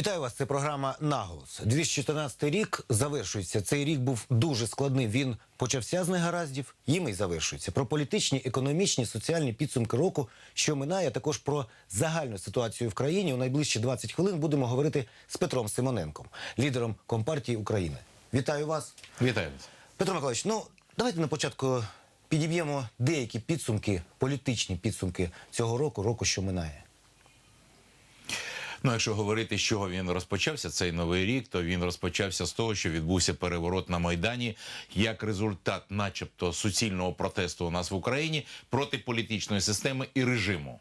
Вітаю вас. Це програма Наголос. 2014 рік завершується. Цей рік був дуже складний. Він почався з негараздів, їм і завершується. Про політичні, економічні, соціальні підсумки року, що минає, а також про загальну ситуацію в країні. У найближчі 20 хвилин будемо говорити з Петром Симоненком, лідером Компартії України. Вітаю вас, Вітаю вас. Петро Миколаївич. Ну давайте на початку підіб'ємо деякі підсумки, політичні підсумки цього року, року, що минає. Ну, якщо говорити, з чого він розпочався, цей новий рік, то він розпочався з того, що відбувся переворот на майдані як результат, начебто, суцільного протесту у нас в Україні проти політичної системи і режиму.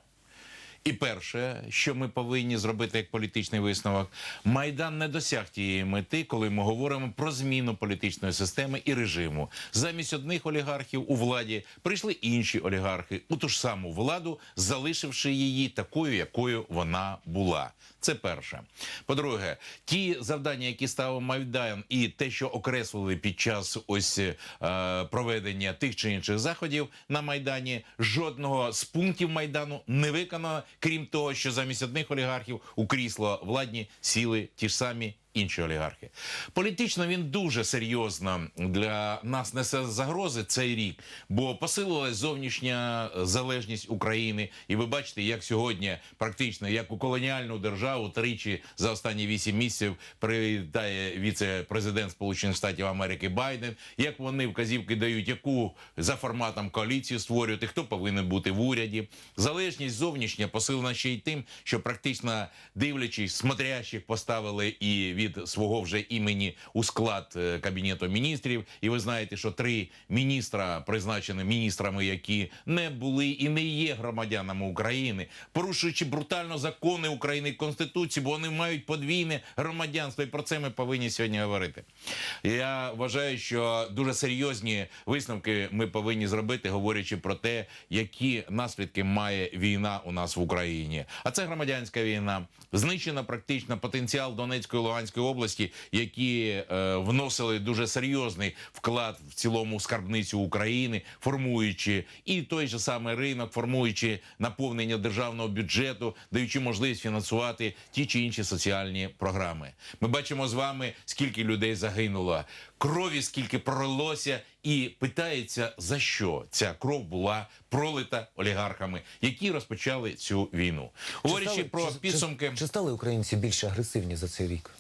І перше, що ми повинні зробити як політичний висновок, майдан не досяг тієї мети, коли ми говоримо про зміну політичної системи і режиму. Замість одних олігархів у владі прийшли інші олігархи у ту ж саму владу, залишивши її такою, якою вона була. Це перше. По-друге, ті завдання, які ставив Майдан, і те, що окреслили під час ось е, проведення тих чи інших заходів на майдані, жодного з пунктів майдану не виконано, крім того, що замість одних олігархів у крісло владні сіли ті ж самі. Інші олігархи політично він дуже серйозно для нас несе загрози цей рік, бо посилилась зовнішня залежність України, і ви бачите, як сьогодні практично як у колоніальну державу тричі за останні вісім місяців привітає віце-президент Сполучених Штатів Америки Байден. Як вони вказівки дають, яку за форматом коаліцію створювати, хто повинен бути в уряді. Залежність зовнішня посилена ще й тим, що практично дивлячись, смотрящих поставили і від свого вже імені у склад е, кабінету міністрів. І ви знаєте, що три міністра призначені міністрами, які не були і не є громадянами України, порушуючи брутально закони України і конституції, бо вони мають подвійне громадянство, і про це ми повинні сьогодні говорити. Я вважаю, що дуже серйозні висновки ми повинні зробити, говорячи про те, які наслідки має війна у нас в Україні. А це громадянська війна, знищена практично потенціал Донецької і Луганської області, які е, вносили дуже серйозний вклад в цілому скарбницю України, формуючи і той же самий ринок, формуючи наповнення державного бюджету, даючи можливість фінансувати ті чи інші соціальні програми. Ми бачимо з вами, скільки людей загинуло, крові скільки пролилося, і питається за що ця кров була пролита олігархами, які розпочали цю війну. Говорячи про чи- підсумки. Чи, чи стали українці більш агресивні за цей рік?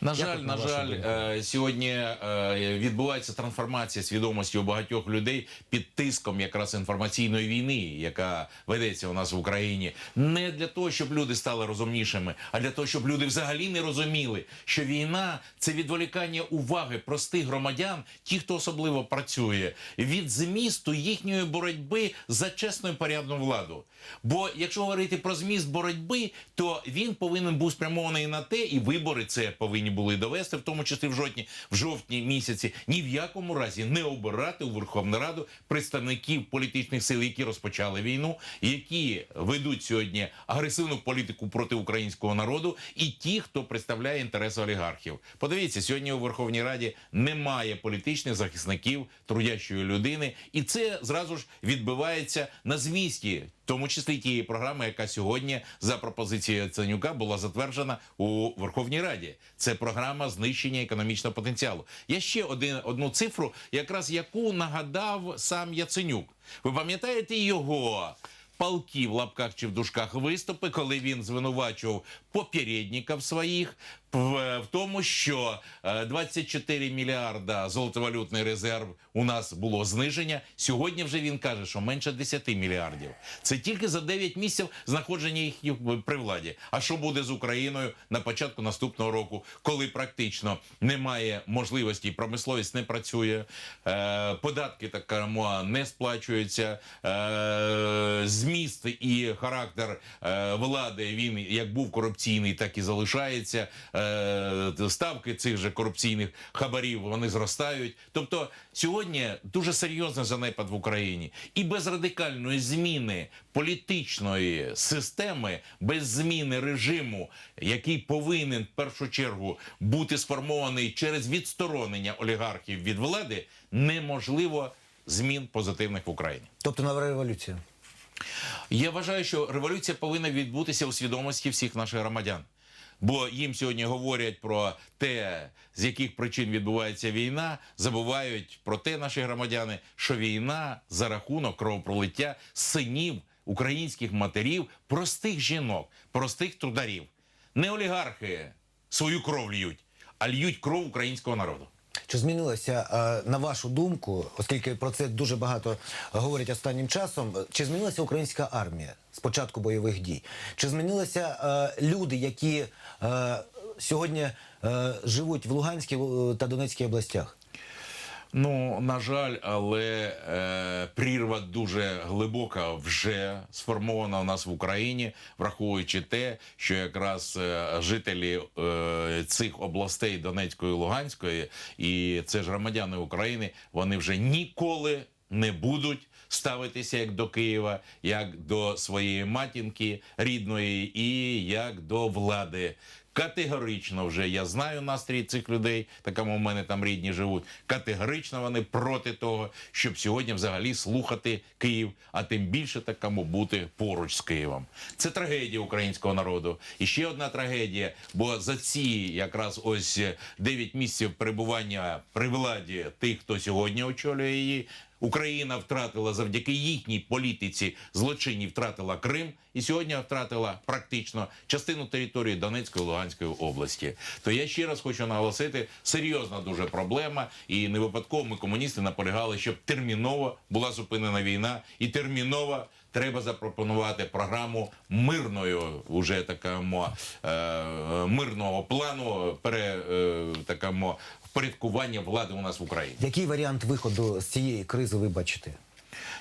На жаль, на жаль, е, сьогодні е, відбувається трансформація свідомості у багатьох людей під тиском якраз інформаційної війни, яка ведеться у нас в Україні, не для того, щоб люди стали розумнішими, а для того, щоб люди взагалі не розуміли, що війна це відволікання уваги простих громадян, ті, хто особливо працює, від змісту їхньої боротьби за чесну і порядну владу. Бо якщо говорити про зміст боротьби, то він повинен був спрямований на те, і вибори це повинні були довести, в тому числі в жовтні, в жовтні місяці, ні в якому разі не обирати у Верховну Раду представників політичних сил, які розпочали війну, які ведуть сьогодні агресивну політику проти українського народу, і ті, хто представляє інтереси олігархів. Подивіться, сьогодні у Верховній Раді немає політичних захисників трудящої людини, і це зразу ж відбивається на змісті в тому числі тієї програми, яка сьогодні за пропозицією Ценюка була затверджена у Верховній Раді. Це програма знищення економічного потенціалу. Я ще один одну цифру, якраз яку нагадав сам Яценюк. Ви пам'ятаєте його? Палки в лапках чи в дужках виступи, коли він звинувачував попередників своїх в, в тому, що е, 24 мільярда золотовалютний резерв у нас було зниження. Сьогодні вже він каже, що менше 10 мільярдів. Це тільки за 9 місяців знаходження їх при владі. А що буде з Україною на початку наступного року, коли практично немає можливості, промисловість не працює, е, податки так не сплачуються, е, зміст і характер е, влади він як був корупційний, так і залишається. Е, ставки цих же корупційних хабарів вони зростають. Тобто сьогодні дуже серйозний занепад в Україні, і без радикальної зміни політичної системи, без зміни режиму, який повинен в першу чергу бути сформований через відсторонення олігархів від влади, неможливо змін позитивних в Україні. Тобто нова революція. Я вважаю, що революція повинна відбутися у свідомості всіх наших громадян. Бо їм сьогодні говорять про те, з яких причин відбувається війна, забувають про те, наші громадяни, що війна за рахунок кровопролиття синів українських матерів, простих жінок, простих трударів. Не олігархи свою кров льють, а льють кров українського народу. Чи змінилося, е, на вашу думку, оскільки про це дуже багато говорять останнім часом, чи змінилася українська армія з початку бойових дій? Чи змінилися е, люди, які е, сьогодні живуть в Луганській та Донецькій областях? Ну, на жаль, але е, прірва дуже глибока вже сформована у нас в Україні, враховуючи те, що якраз е, жителі е, цих областей Донецької і Луганської, і це ж громадяни України, вони вже ніколи не будуть ставитися як до Києва, як до своєї матінки рідної, і як до влади. Категорично вже я знаю настрій цих людей, такому в мене там рідні живуть. Категорично вони проти того, щоб сьогодні взагалі слухати Київ, а тим більше такому бути поруч з Києвом. Це трагедія українського народу. І ще одна трагедія, бо за ці якраз ось 9 місяців перебування при владі тих, хто сьогодні очолює її. Україна втратила завдяки їхній політиці злочинів втратила Крим і сьогодні втратила практично частину території Донецької і Луганської області. То я ще раз хочу наголосити, серйозна дуже проблема, і не випадково ми комуністи наполягали, щоб терміново була зупинена війна і терміново. Треба запропонувати програму мирною, уже такому е, мирного плану, пере е, такому впорядкування влади у нас в Україні. Який варіант виходу з цієї кризи ви бачите?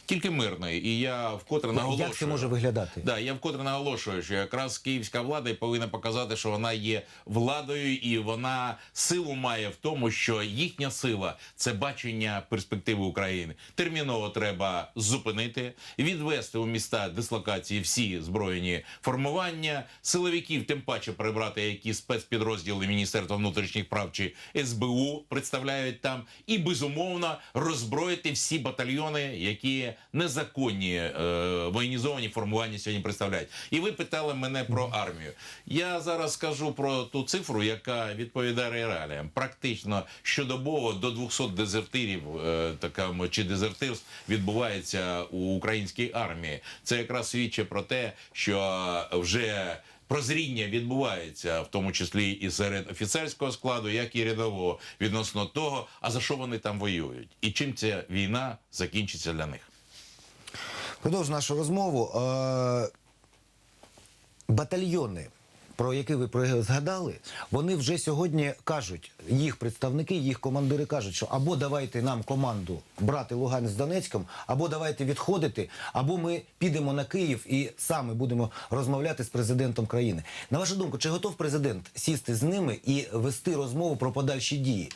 Тільки мирної. І я вкотре наголошую. Як це може виглядати? Да, я вкотре наголошую, що якраз київська влада і повинна показати, що вона є владою, і вона силу має в тому, що їхня сила це бачення перспективи України. Терміново треба зупинити, відвести у міста дислокації всі збройні формування, силовиків, тим паче прибрати які спецпідрозділи Міністерства внутрішніх прав чи СБУ представляють там, і безумовно роззброїти всі батальйони, які незаконні е, воєнізовані формування сьогодні представляють. І ви питали мене про армію. Я зараз скажу про ту цифру, яка відповідає реаліям. Практично щодобово до 200 дезертирів е, такому, чи дезертирств відбувається у українській армії. Це якраз свідчить про те, що вже Прозріння відбувається, в тому числі і серед офіцерського складу, як і рядового, відносно того, а за що вони там воюють, і чим ця війна закінчиться для них. Продовж нашу розмову. Е, батальйони, про які ви згадали, вони вже сьогодні кажуть, їх представники, їх командири кажуть, що або давайте нам команду брати Луганськ з Донецьком, або давайте відходити, або ми підемо на Київ і саме будемо розмовляти з президентом країни. На вашу думку, чи готов президент сісти з ними і вести розмову про подальші дії?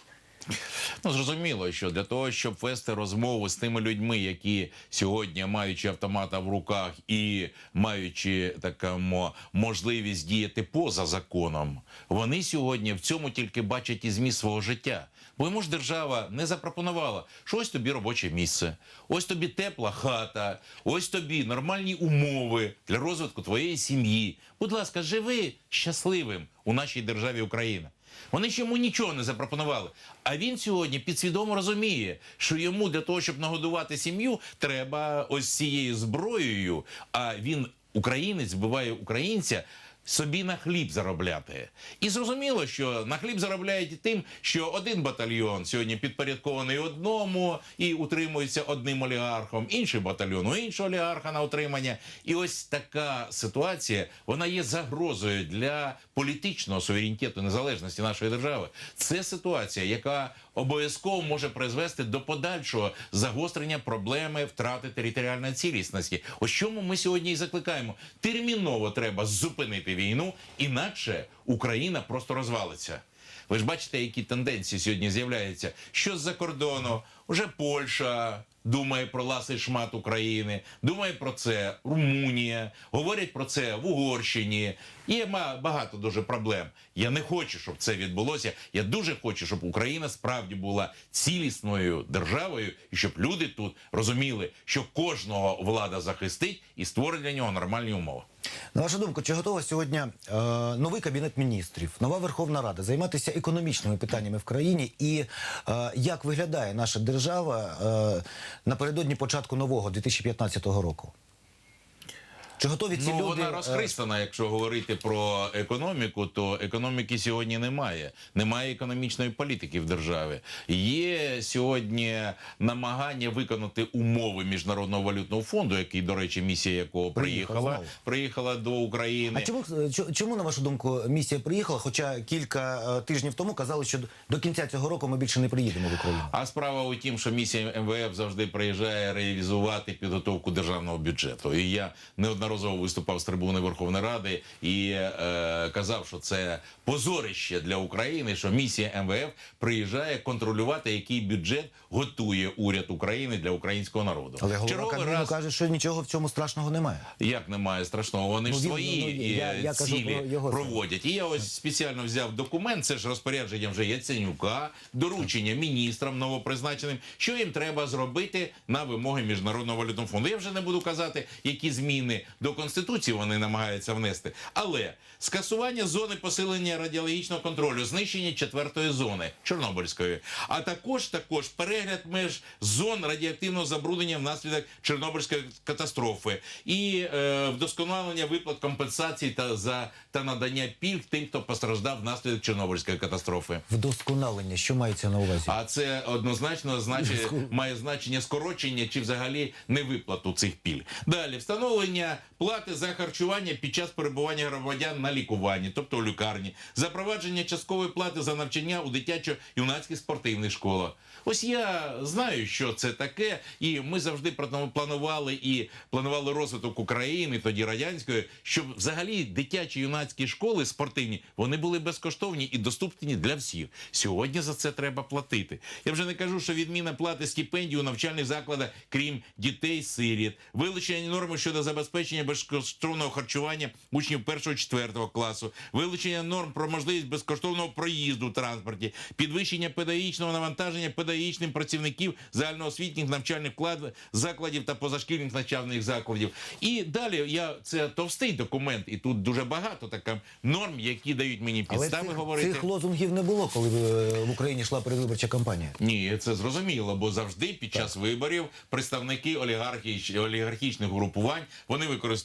Ну зрозуміло, що для того, щоб вести розмову з тими людьми, які сьогодні маючи автомата в руках і маючи такому можливість діяти поза законом, вони сьогодні в цьому тільки бачать і зміст свого життя. Бо йому ж держава не запропонувала, що ось тобі робоче місце, ось тобі тепла хата, ось тобі нормальні умови для розвитку твоєї сім'ї. Будь ласка, живи щасливим у нашій державі Україна. Вони ще йому нічого не запропонували. А він сьогодні підсвідомо розуміє, що йому для того, щоб нагодувати сім'ю, треба ось цією зброєю. А він, українець, вбиває українця. Собі на хліб заробляти, і зрозуміло, що на хліб заробляють тим, що один батальйон сьогодні підпорядкований одному і утримується одним олігархом, інший батальйон у іншого олігарха на утримання. І ось така ситуація вона є загрозою для політичного суверенітету незалежності нашої держави. Це ситуація, яка обов'язково може призвести до подальшого загострення проблеми втрати територіальної цілісності. Ось чому ми сьогодні і закликаємо: терміново треба зупинити війну, інакше Україна просто розвалиться. Ви ж бачите, які тенденції сьогодні з'являються. Що з-за кордону? Уже Польща думає про ласий шмат України, думає про це Румунія, говорять про це в Угорщині. Є багато дуже проблем. Я не хочу, щоб це відбулося. Я дуже хочу, щоб Україна справді була цілісною державою, і щоб люди тут розуміли, що кожного влада захистить і створить для нього нормальні умови. На вашу думку, чи готова сьогодні е, новий кабінет міністрів, нова Верховна Рада займатися економічними питаннями в країні? І е, як виглядає наша держава е, напередодні початку нового 2015 року? Чи готові ці ну, люди? вона е, розхристана. Якщо говорити про економіку, то економіки сьогодні немає. Немає економічної політики в державі. Є сьогодні намагання виконати умови міжнародного валютного фонду, який, до речі, місія якого Приїхав приїхала, приїхала до України. А чому, е, чому, на вашу думку, місія приїхала? Хоча кілька е, тижнів тому казали, що до кінця цього року ми більше не приїдемо в Україну. А справа у тім, що місія МВФ завжди приїжджає реалізувати підготовку державного бюджету. І я неодноразово виступав з трибуни Верховної Ради і е, казав, що це позорище для України, що місія МВФ приїжджає контролювати, який бюджет готує уряд України для українського народу. Але голова Кабміну раз каже, що нічого в цьому страшного немає. як немає страшного, вони ж Ну, він- свої ну, ну, я- е, я кажу цілі про його проводять. І я ось спеціально взяв документ. Це ж розпорядження вже Яценюка, доручення міністрам новопризначеним, що їм треба зробити на вимоги міжнародного валютного фонду. Я вже не буду казати, які зміни до конституції вони намагаються внести, але скасування зони посилення радіологічного контролю, знищення четвертої зони Чорнобильської, а також також перегляд меж зон радіоактивного забруднення внаслідок Чорнобильської катастрофи і е, вдосконалення виплат компенсацій та за та надання пільг тим, хто постраждав внаслідок Чорнобильської катастрофи. Вдосконалення, що мається на увазі? А це однозначно значить, має значення скорочення чи взагалі невиплату цих пільг. Далі встановлення плати за харчування під час перебування громадян на лікуванні, тобто у лікарні, запровадження часткової плати за навчання у дитячо-юнацьких спортивних школах. Ось я знаю, що це таке, і ми завжди плану- планували і планували розвиток України, тоді радянської, щоб взагалі дитячі юнацькі школи спортивні вони були безкоштовні і доступні для всіх. Сьогодні за це треба платити. Я вже не кажу, що відміна плати стипендій у навчальних закладах, крім дітей, сиріт, вилучення норми щодо забезпечення безкоштовного харчування учнів 1-4 класу, вилучення норм про можливість безкоштовного проїзду в транспорті, підвищення педагогічного навантаження педагогічним працівників загальноосвітніх навчальних закладів та позашкільних навчальних закладів. І далі я це товстий документ, і тут дуже багато така норм, які дають мені Але підстави цих, говорити. цих лозунгів не було, коли е, в Україні йшла передвиборча кампанія. Ні, це зрозуміло, бо завжди під час виборів представники олігархії олігархічних групувань вони використовують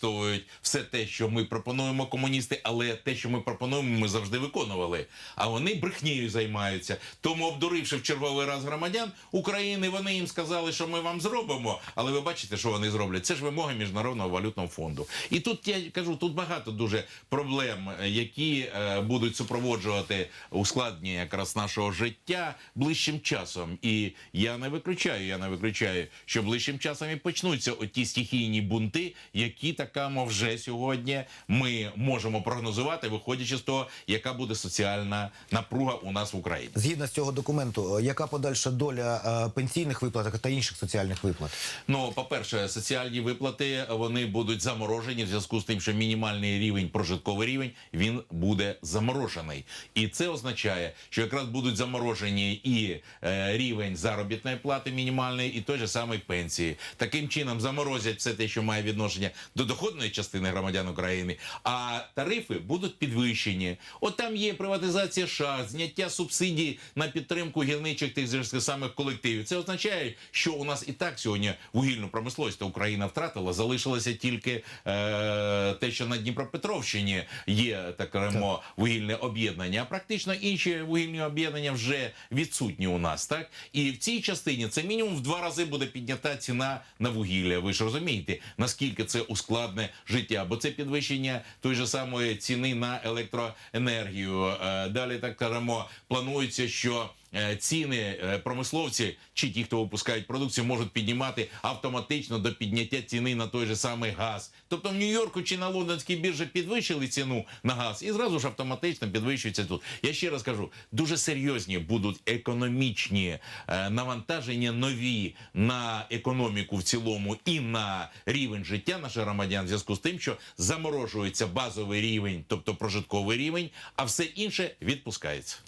все те, що ми пропонуємо комуністи, але те, що ми пропонуємо, ми завжди виконували. А вони брехнею займаються. Тому, обдуривши в черговий раз громадян України, вони їм сказали, що ми вам зробимо. Але ви бачите, що вони зроблять. Це ж вимоги міжнародного валютного фонду. І тут я кажу, тут багато дуже проблем, е, які е, будуть супроводжувати ускладнення якраз нашого життя ближчим часом. І я не виключаю, я не виключаю, що ближчим часом і почнуться оті стихійні бунти, які такамо вже сьогодні ми можемо прогнозувати, виходячи з того, яка буде соціальна напруга у нас в Україні. Згідно з цього документу, е, яка подальша доля е, пенсійних виплат та інших соціальних виплат? Ну, по-перше, соціальні виплати вони будуть заморожені в зв'язку з тим, що мінімальний рівень, прожитковий рівень, він буде заморожений. І це означає, що якраз будуть заморожені і е, рівень заробітної плати мінімальної, і той же самий пенсії. Таким чином заморозять все те, що має відношення до доходної частини громадян України, а тарифи будуть підвищені. От там є приватизація шахт, зняття субсидій на підтримку гірничих тих же самих колективів. Це означає, що у нас і так сьогодні вугільну промисловість Україна втратила. Залишилося тільки е, те, що на Дніпропетровщині є так кажемо, вугільне об'єднання. А практично інші вугільні об'єднання вже відсутні у нас. Так і в цій частині це мінімум в два рази буде піднята ціна на вугілля. Ви ж розумієте, наскільки це ускладне життя, бо це підвищення той же самої ціни на електроенергію. Е, Далі так кажемо, планується, що ціни е, промисловці чи ті, хто випускають продукцію, можуть піднімати автоматично до підняття ціни на той же самий газ. Тобто в Нью-Йорку чи на лондонській біржі підвищили ціну на газ і зразу ж автоматично підвищується тут. Я ще раз кажу, дуже серйозні будуть економічні е, навантаження нові на економіку в цілому і на рівень життя наших громадян в зв'язку з тим, що заморожується базовий рівень, тобто прожитковий рівень, а все інше відпускається.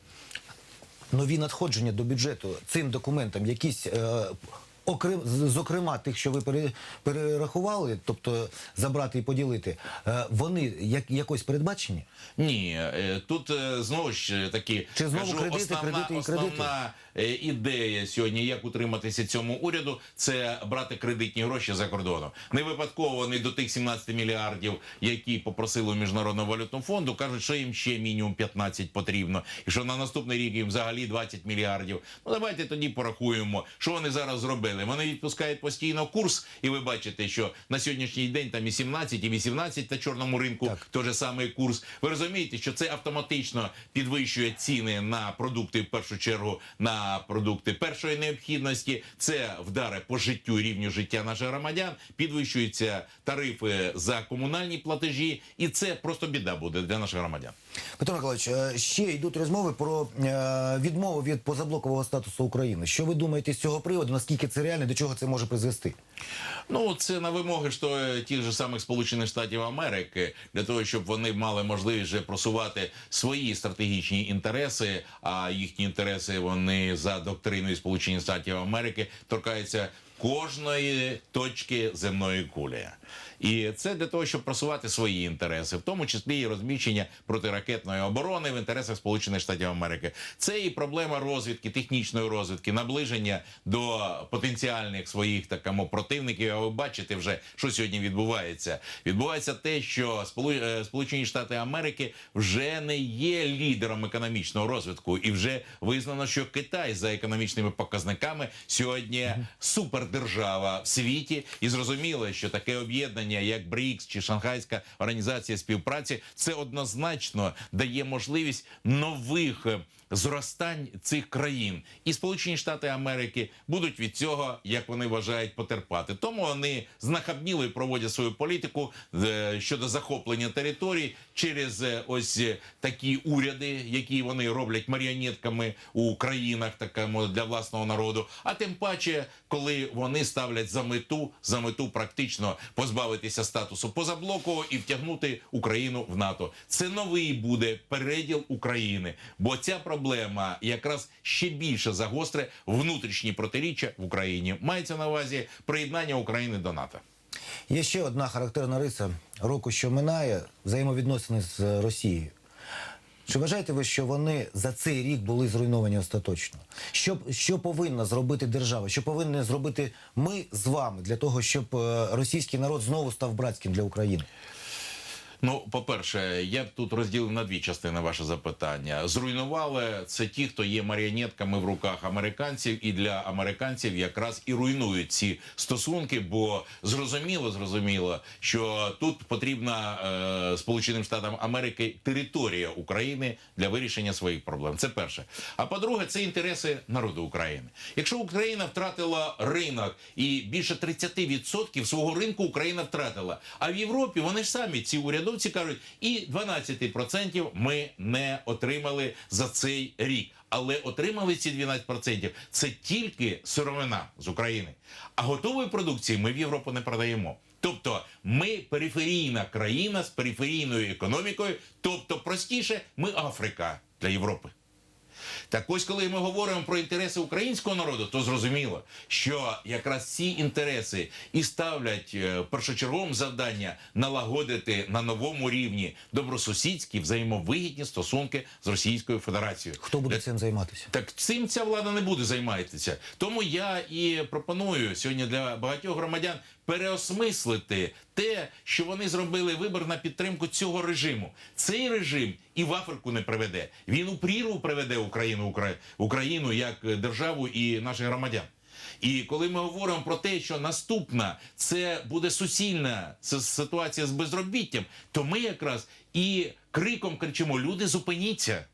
Нові надходження до бюджету цим документам якісь е, окрем, з- зокрема тих, що ви перерахували, тобто забрати і поділити, е, вони як, якось передбачені? Ні, е, тут е, знову ж таки Чи знову кажу, кредити, основна, кредити і кредити? основна ідея сьогодні, як утриматися цьому уряду, це брати кредитні гроші за кордоном. Не випадково вони до тих 17 мільярдів, які попросили у міжнародного валютного фонду, кажуть, що їм ще мінімум 15 потрібно, і що на наступний рік їм взагалі 20 мільярдів. Ну давайте тоді порахуємо, що вони зараз зробили. Вони відпускають постійно курс, і ви бачите, що на сьогоднішній день там і 17, і 18 на чорному ринку Так. той же самий курс. Ви розумієте, що це автоматично підвищує ціни на продукти, в першу чергу на продукти першої необхідності. Це вдари по життю рівню життя наших громадян. Підвищуються тарифи за комунальні платежі, і це просто біда буде для наших громадян. Петро Миколаївич, е, ще йдуть розмови про е, відмову від позаблокового статусу України. Що ви думаєте з цього приводу? Наскільки це реально? До чого це може призвести? Ну, це на вимоги ж то е, тих же самих Сполучених Штатів Америки для того, щоб вони мали можливість вже просувати свої стратегічні інтереси. А їхні інтереси вони за доктриною Сполучених Штатів Америки торкаються кожної точки земної кулі. І це для того, щоб просувати свої інтереси, в тому числі і розміщення протиракетної оборони в інтересах Сполучених Штатів Америки. Це і проблема розвідки, технічної розвідки, наближення до потенціальних своїх такому противників. А ви бачите вже, що сьогодні відбувається. Відбувається те, що е, Сполучені Штати Америки вже не є лідером економічного розвитку, і вже визнано, що Китай за економічними показниками сьогодні супердержава в світі, і зрозуміло, що таке об'єднання, як БРІКС чи Шанхайська організація співпраці, це однозначно дає можливість нових. е, Зростань цих країн і Сполучені Штати Америки будуть від цього, як вони вважають, потерпати. Тому вони знахабніли проводять свою політику е, щодо захоплення територій через е, ось е, такі уряди, які вони роблять маріонетками у країнах такому для власного народу. А тим паче, коли вони ставлять за мету за мету практично позбавитися статусу позаблокового і втягнути Україну в НАТО. Це новий буде переділ України, бо ця проблема якраз ще більше загостре внутрішні протиріччя в Україні. Мається на увазі приєднання України до НАТО. Є ще одна характерна риса року, що минає взаємовідносини з Росією. Чи вважаєте ви, що вони за цей рік були зруйновані остаточно? Що, що повинна зробити держава? Що повинні зробити ми з вами для того, щоб е, російський народ знову став братським для України? Ну, по-перше, я б тут розділив на дві частини ваше запитання. Зруйнували це ті, хто є маріонетками в руках американців, і для американців якраз і руйнують ці стосунки, бо зрозуміло, зрозуміло, що тут потрібна е, Сполученим Штатам Америки територія України для вирішення своїх проблем. Це перше. А по-друге, це інтереси народу України. Якщо Україна втратила ринок і більше 30% свого ринку Україна втратила, а в Європі вони ж самі ці урядовці кажуть, і 12% ми не отримали за цей рік. Але отримали ці 12% – це тільки сировина з України. А готової продукції ми в Європу не продаємо. Тобто ми периферійна країна з периферійною економікою, тобто простіше, ми Африка для Європи. Так ось, коли ми говоримо про інтереси українського народу, то зрозуміло, що якраз ці інтереси і ставлять е, першочерговим завдання налагодити на новому рівні добросусідські взаємовигідні стосунки з Російською Федерацією. Хто буде цим займатися? Так цим ця влада не буде займатися. Тому я і пропоную сьогодні для багатьох громадян переосмислити те, що вони зробили вибір на підтримку цього режиму. Цей режим і в Африку не приведе. Він у прірву приведе Україну, Україну як державу і наших громадян. І коли ми говоримо про те, що наступна це буде суцільна ситуація з безробіттям, то ми якраз і криком кричимо: люди, зупиніться,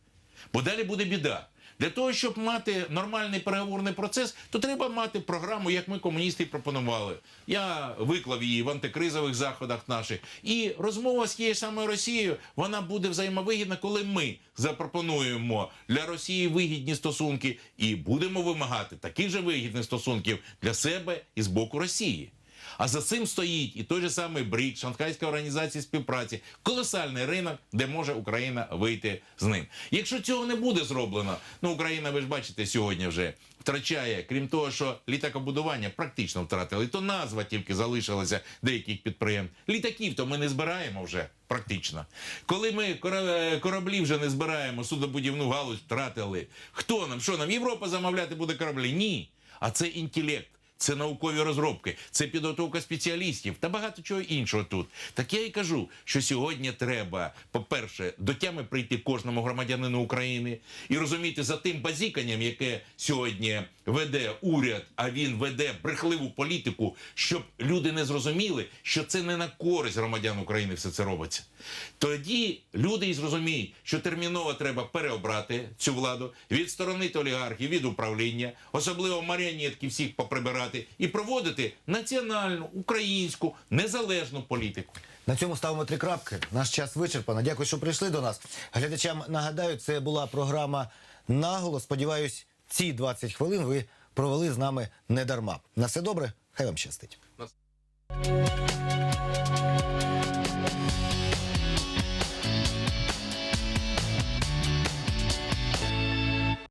бо далі буде біда. Для того, щоб мати нормальний переговорний процес, то треба мати програму, як ми комуністи пропонували. Я виклав її в антикризових заходах наших. І розмова з тією самою Росією вона буде взаємовигідна, коли ми запропонуємо для Росії вигідні стосунки і будемо вимагати таких же вигідних стосунків для себе і з боку Росії. А за цим стоїть і той же самий БРІК, Шанхайська організація співпраці, колосальний ринок, де може Україна вийти з ним. Якщо цього не буде зроблено, ну Україна, ви ж бачите, сьогодні вже втрачає, крім того, що літакобудування практично втратили, то назва тільки залишилася деяких підприємств. Літаків то ми не збираємо вже практично. Коли ми кора- кораблі вже не збираємо, судобудівну галузь втратили. Хто нам? Що нам? Європа замовляти буде кораблі? Ні. А це інтелект. Це наукові розробки, це підготовка спеціалістів та багато чого іншого тут. Так я і кажу, що сьогодні треба, по-перше, до тями прийти кожному громадянину України і розуміти за тим базіканням, яке сьогодні веде уряд, а він веде брехливу політику, щоб люди не зрозуміли, що це не на користь громадян України все це робиться. Тоді люди і зрозуміють, що терміново треба переобрати цю владу, відсторонити олігархів від управління, особливо маріонетки всіх поприбирати і проводити національну українську незалежну політику. На цьому ставимо три крапки. Наш час вичерпано. Дякую, що прийшли до нас. Глядачам нагадаю, це була програма наголос. Сподіваюсь, ці 20 хвилин ви провели з нами не дарма. На все добре, хай вам щастить.